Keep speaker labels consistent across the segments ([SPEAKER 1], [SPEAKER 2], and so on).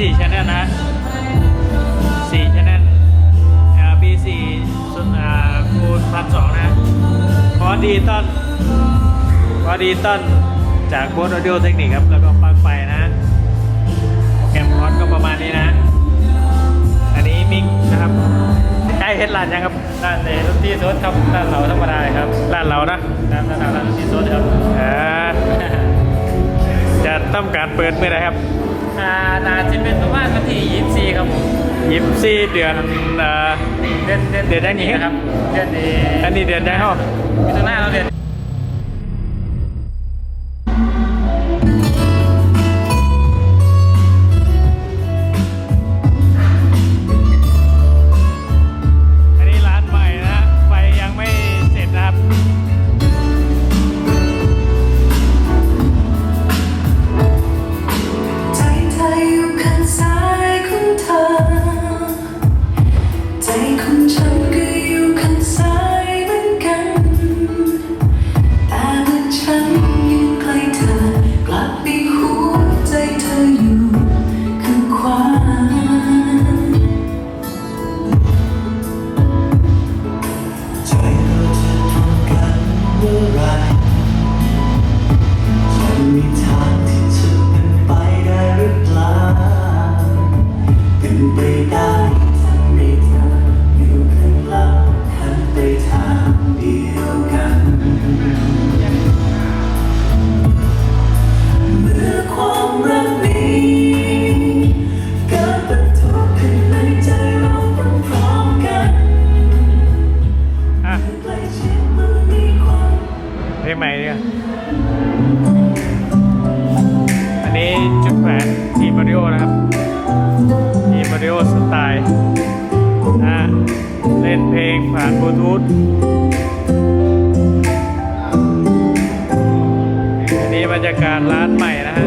[SPEAKER 1] 4 Channel นะ4 Channel LB4 สุดอ่าคูณพันสองนะพอดีต้นพอดีต้นจากโบสออดิโอเทคนิคครับ แล้วก็ปลั๊กไฟนะโปรแกรมคอร์สก็ประมาณนี้นะ อันนี้มิกนะครับใกล้เฮดร้านยังครับ
[SPEAKER 2] ด้านในรถที่รถครับด้านเราธรรมดาครับ
[SPEAKER 1] ร้านเรานะ
[SPEAKER 2] ด้านด้านหน้าด้านที่รถครับ
[SPEAKER 1] อ่าจะต้องการเปิดเมื่อไรครับ
[SPEAKER 2] อ่านาจะเป็นประมาณวันที่ยี่สิบสี่ครับผม
[SPEAKER 1] ยิบซี่เดือนเอ่อ
[SPEAKER 2] เดือนเดือน
[SPEAKER 1] เดือนได้นี้
[SPEAKER 2] นะครับ เดือนนี้
[SPEAKER 1] อันนี้เดือนได้เข้า
[SPEAKER 2] มิถุนายนเราเดือน
[SPEAKER 1] อัน
[SPEAKER 3] อันนี้จุ
[SPEAKER 4] ด
[SPEAKER 1] แขวนทีมาริโอนะครับทีมาริโอสไตล์นะเล่นเพลงผ่านบลูทูธอันนี้บรรยากาศร้านใหม่นะฮะ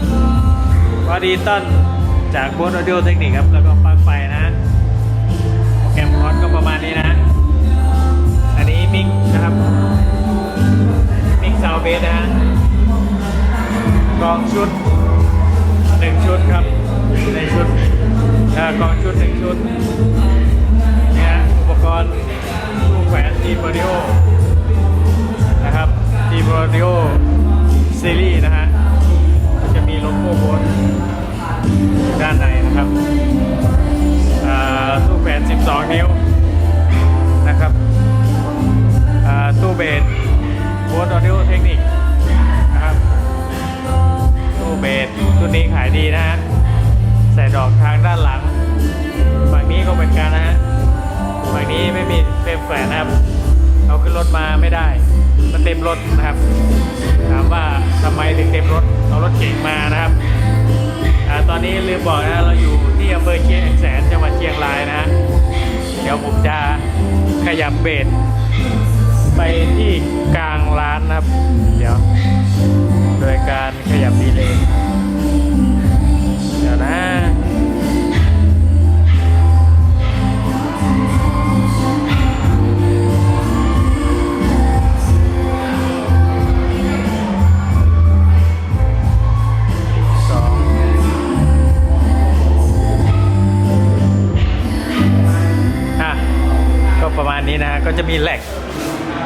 [SPEAKER 5] ต้น
[SPEAKER 1] พอดีต้นจากโบสออดิโอเทคนิคครับ แล้วก็ปลั๊กไฟนะโปรแกรมคอร์สก็ประมาณนี้นะ อันนี้มิกนะครับ มิกซาวเบสนะกองชุด นิ้วนะครับอ่าตู้เบสโบสออดิโอเทคนิคนะครับตู้เบสตัวนี้ขายดีนะฮะใส่ดอกทางด้านหลังฝั่งนี้ก็เหมือนกันนะฮะฝั่งนี้ไม่มีเฟรมแขวนนะครับเอาขึ้นรถมาไม่ได้ มันเต็มรถนะครับ ถามว่าทำไมถึงเต็มรถเอารถเก๋งมานะครับอาตอนนี้ลืมบอกนะเราอยู่ที่อำเภอเชียงแสนจังหวัดเชียงรายนะฮะ ดี๋ยวผมจะขยับเบสไปไปที่กลางร้านนะครับ เดี๋ยว โดยการขยับดีเลยเดี๋ยวนะ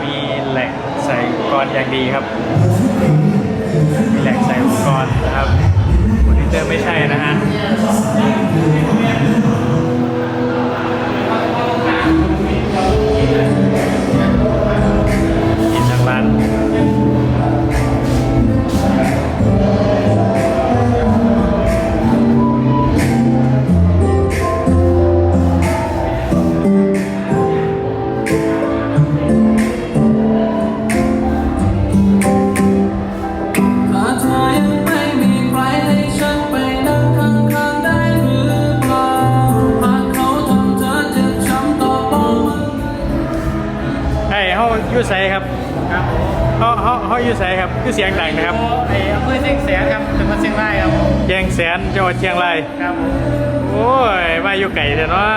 [SPEAKER 1] มีแหลกใส่อุปกรณ์อย่างดีครับ มีแหลกใส่อุปกรณ์นะครับมอนิเตอร์ไม่ใช่นะฮะกินทางร้าน
[SPEAKER 5] เสี
[SPEAKER 1] ยงดังนะครับ
[SPEAKER 2] ไอ้อำเภอเชียงแสนครับจังหวัดเชียงรายครับผม
[SPEAKER 1] แยงแสนจังหวัดเชียงราย
[SPEAKER 2] ครับผม
[SPEAKER 1] โอ้ยมาอยู่ไก่เถอะเนาะ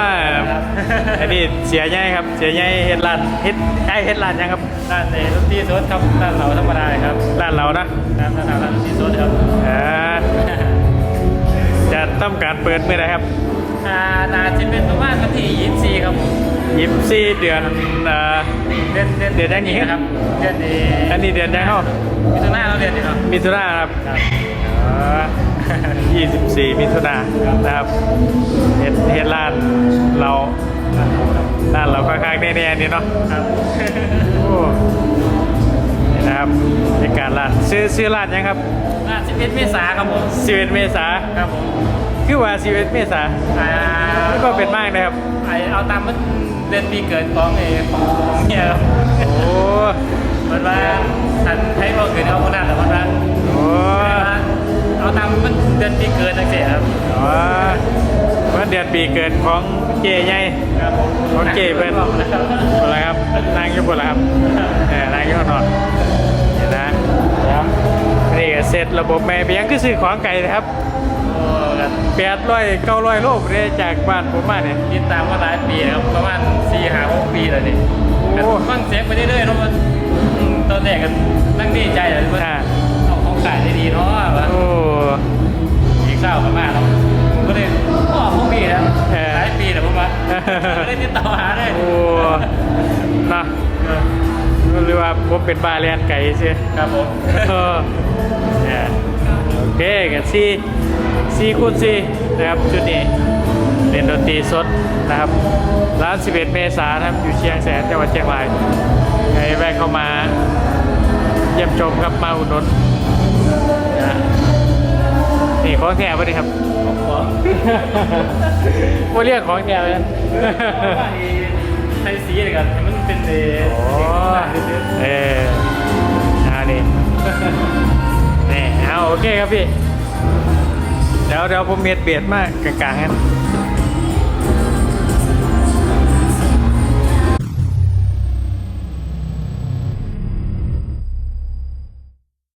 [SPEAKER 1] อันนี้เสียใหญ่ครับเสียใหญ่เฮ็ดร้านเฮ็ดไอ้เฮ็ดร้านยังครับ
[SPEAKER 2] ด้านในรถที่สดครับด้านเราธรรมดาครับ
[SPEAKER 1] ร้านเรานะ
[SPEAKER 2] ด้านด้านด้านที่สดครับ
[SPEAKER 1] อ่าจะทำการเปิดเมื่อไหรครับ
[SPEAKER 2] อ่าน่าจะเป็นประมาณวันที่ยี่สิบสี่ครับผม
[SPEAKER 1] ยิบสี่เดือนเอ่อ
[SPEAKER 2] เดือนเดือน
[SPEAKER 1] เดือนยังไง
[SPEAKER 2] นะครับ เดือนนี้
[SPEAKER 1] อันนี้เดือนยังเข้า
[SPEAKER 2] มิถุนายนเราเดือนนี้เนาะ
[SPEAKER 1] มิถุนาครับ
[SPEAKER 2] ครับ
[SPEAKER 1] อ๋อ24มิถุนานะครับเฮ็ดเฮ็ดร้านเราร้านเราค่อนข้างแน่ๆนี่เนาะ
[SPEAKER 2] ครับ
[SPEAKER 1] โอ้นี่นะครับในการร้านซื้อซื้อร้านยังครับ
[SPEAKER 2] อ่าสิบเอ็ดเมษาครับผม
[SPEAKER 1] 11เมษา
[SPEAKER 2] ครับผม
[SPEAKER 1] คือว่า11เมษา
[SPEAKER 2] อ่า
[SPEAKER 1] มันก็เป็นมากนะครับ
[SPEAKER 2] ไอเอาตามมัน เดือนปีเกิดของไอ้ของของเนี่ยครับ
[SPEAKER 1] โอ้
[SPEAKER 2] มันว่าอันให้บอกเกิดเอาคนนั้นแต่มันว่า
[SPEAKER 1] โห
[SPEAKER 2] เอาตามมันเดือนปีเกิดจังเสียครับ
[SPEAKER 1] อ๋อวันเดือนปีเกิดของเจใหญ่
[SPEAKER 2] ครับผม
[SPEAKER 1] ของเจเพิ่น
[SPEAKER 2] นะครับ
[SPEAKER 1] หมดแล้วครับนางอยู่บนแล้วครับเออนางอยู่ข้างนอกเห็นนะนี่ก็เสร็จระบบแม่เบียงคือซื้อของไก่นะครับ
[SPEAKER 2] โอ้ครับ
[SPEAKER 1] แปดร้อยเก้าร้อยโลกเลยจากบ้านผมมาเนี่ย
[SPEAKER 2] ติดตามมาหลายปีนะครับประมาณสี่หาหกปีแล้วนี่
[SPEAKER 1] แต่
[SPEAKER 2] ฟังเสียงไปเรื่อยๆเนาะตอนแรกกันนั่งดีใจเลยว่าเอาของขายได้ดีเนาะ
[SPEAKER 1] โอ้
[SPEAKER 2] อีกเศร้ากลับมาเนาะผมก็เลยพ่อพวกพี่นะ
[SPEAKER 1] เอ
[SPEAKER 2] หลายปีแล้วผมว่าเออ ไม่ได้ติดต่อหาเลย
[SPEAKER 1] โอ้นะเออหรือว่าผมเป็นบาเลียนไก่ใช่
[SPEAKER 2] ครับผม
[SPEAKER 1] เนี่ยโอเคกันสิ 4คูณ4นะครับจุดนี้เรียนดนตรีสดนะครับร้าน 11 เมษายนอยู่เชียงแสนจังหวัดเชียงรายใครแวะเข้ามาเยี่ยมชมครับมาอุดหนุนนะนี่ของแถมไปเลครับ
[SPEAKER 2] ขอ
[SPEAKER 1] ผาเรียกของแถมเลย
[SPEAKER 2] ใช้สีเลยครับมันเป็นเด
[SPEAKER 1] โอเออนี่นี่เอาโอเคครับพี่ ดี๋ยวเดี๋ยวผมเมียดเบียดมากกลางๆนั้น